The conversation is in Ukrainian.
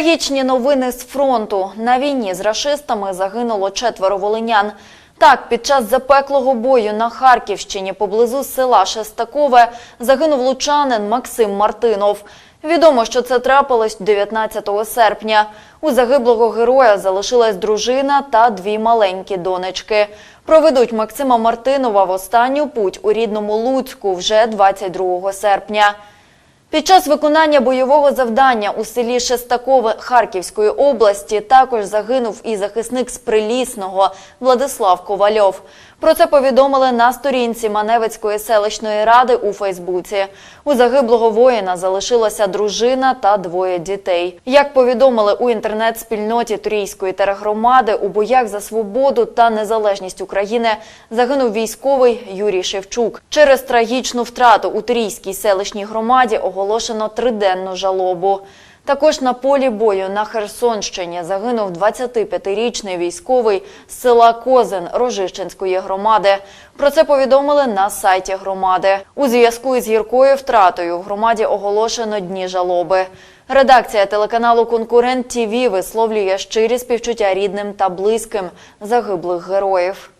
Трагічні новини з фронту. На війні з рашистами загинуло четверо волинян. Так, під час запеклого бою на Харківщині поблизу села Шестакове загинув лучанин Максим Мартинов. Відомо, що це трапилось 19 серпня. У загиблого героя залишилась дружина та дві маленькі донечки. Проведуть Максима Мартинова в останню путь у рідному Луцьку вже 22 серпня. Під час виконання бойового завдання у селі Шестакове Харківської області також загинув і захисник з Прилісного Владислав Ковальов. Про це повідомили на сторінці Маневицької селищної ради у Фейсбуці. У загиблого воїна залишилася дружина та двоє дітей. Як повідомили у інтернет-спільноті Турійської тергромади, у боях за свободу та незалежність України загинув військовий Юрій Шевчук. Через трагічну втрату у Турійській селищній громаді оголошено триденну жалобу. Також на полі бою на Херсонщині загинув 25-річний військовий з села Козин Рожищенської громади. Про це повідомили на сайті громади. У зв'язку із гіркою втратою в громаді оголошено дні жалоби. Редакція телеканалу Конкурент ТІВІ висловлює щирі співчуття рідним та близьким загиблих героїв.